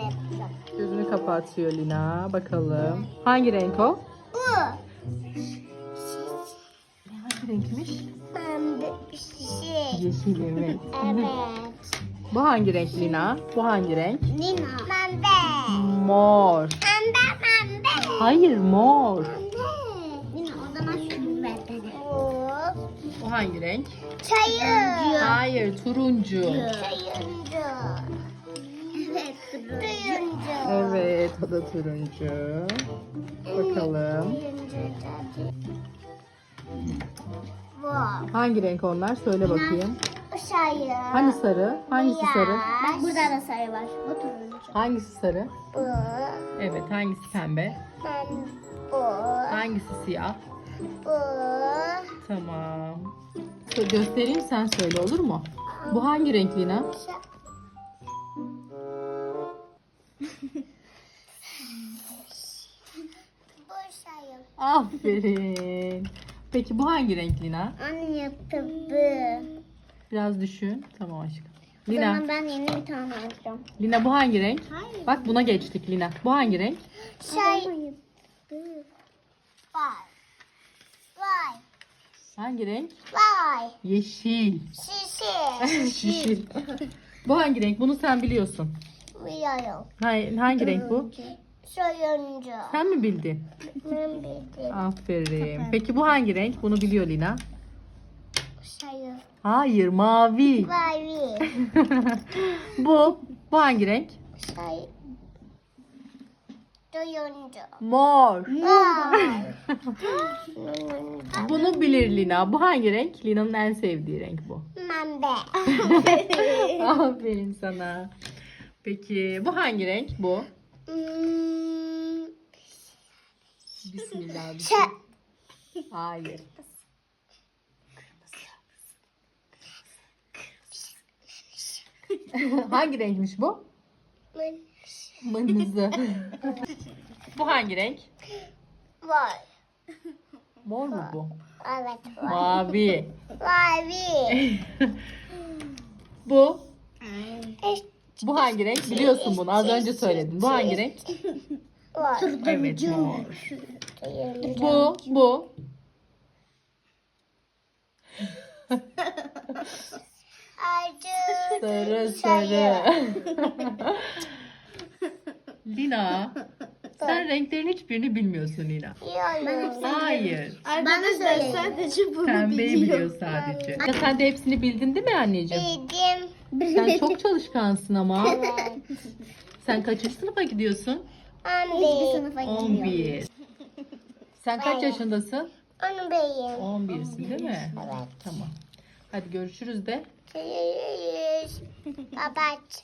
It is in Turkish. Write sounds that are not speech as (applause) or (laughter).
yapacağım. Gözünü kapatıyor Lina. Bakalım. Hangi renk o? Bu. Hangi renkmiş? Pembe bir şey. Yeşil evet. Evet. Bu hangi renk Lina? Bu hangi renk? Nina. Pembe. Mor. Pembe pembe. Hayır mor. Nina o zaman şunu ver bana. Bu. Hangi renk? Çayır. Hayır turuncu. Çayırıncı. Turuncu. Evet o da turuncu. Bakalım. Bu. Hangi renk onlar? Söyle bakayım. Çayır. Hani sarı? Hangisi sarı? Bak burada da sarı var. Bu turuncu. Hangisi sarı? Bu. Evet hangisi pembe? Ben bu. Hangisi siyah? Bu. Tamam. Göstereyim sen söyle olur mu? Bu hangi renk Lina? Bu çayır. Aferin. Peki bu hangi renk Lina? Anne yaptı bu. Biraz düşün. Tamam aşkım. Lina, zaman ben yeni bir tane alacağım. Lina bu hangi renk? Hayır. Bak buna geçtik Lina. Bu hangi renk? Şey. Vay. Vay. Hangi renk? Vay. Yeşil. Şişe. (laughs) Şişil. bu hangi renk? Bunu sen biliyorsun. Uyuyorum. Hangi, hangi renk bu? Soyuncu. Sen mi bildin? Ben bildim. Aferin. Peki bu hangi renk? Bunu biliyor Lina. Çayır. Hayır, mavi. Vay. (laughs) bu. Bu hangi renk? Şey. Soyuncu. Mor. Vay. (laughs) Bunu bilir Lina. Bu hangi renk? Lina'nın en sevdiği renk bu. Pembe. (laughs) Aferin sana. Peki bu hangi renk bu? Hmm, Bismillah. Şey. Hayır. hangi renkmiş bu? Mırmızı. bu hangi renk? Vay. Mor mu bu? Evet. Vay. Mavi. Vay. (laughs) bu? İşte Bu hangi renk? Biliyorsun bunu. Az önce söyledin. Bu hangi renk? Evet mor. Bu, bu. Acı. Sarı sarı. Lina. Sen renklerin hiçbirini bilmiyorsun Lina. Hayır. Bana söyle. sadece bunu Pembeyi biliyor sadece. Ya sen de hepsini bildin değil mi anneciğim? Bildim. Sen çok çalışkansın ama. (laughs) Sen kaçıncı sınıfa gidiyorsun? Hiçbir sınıfa 11. Sen kaç yaşındasın? Onu beğen. 11'sin değil mi? Evet. Tamam. Hadi görüşürüz de. Görüşürüz. Bye bye.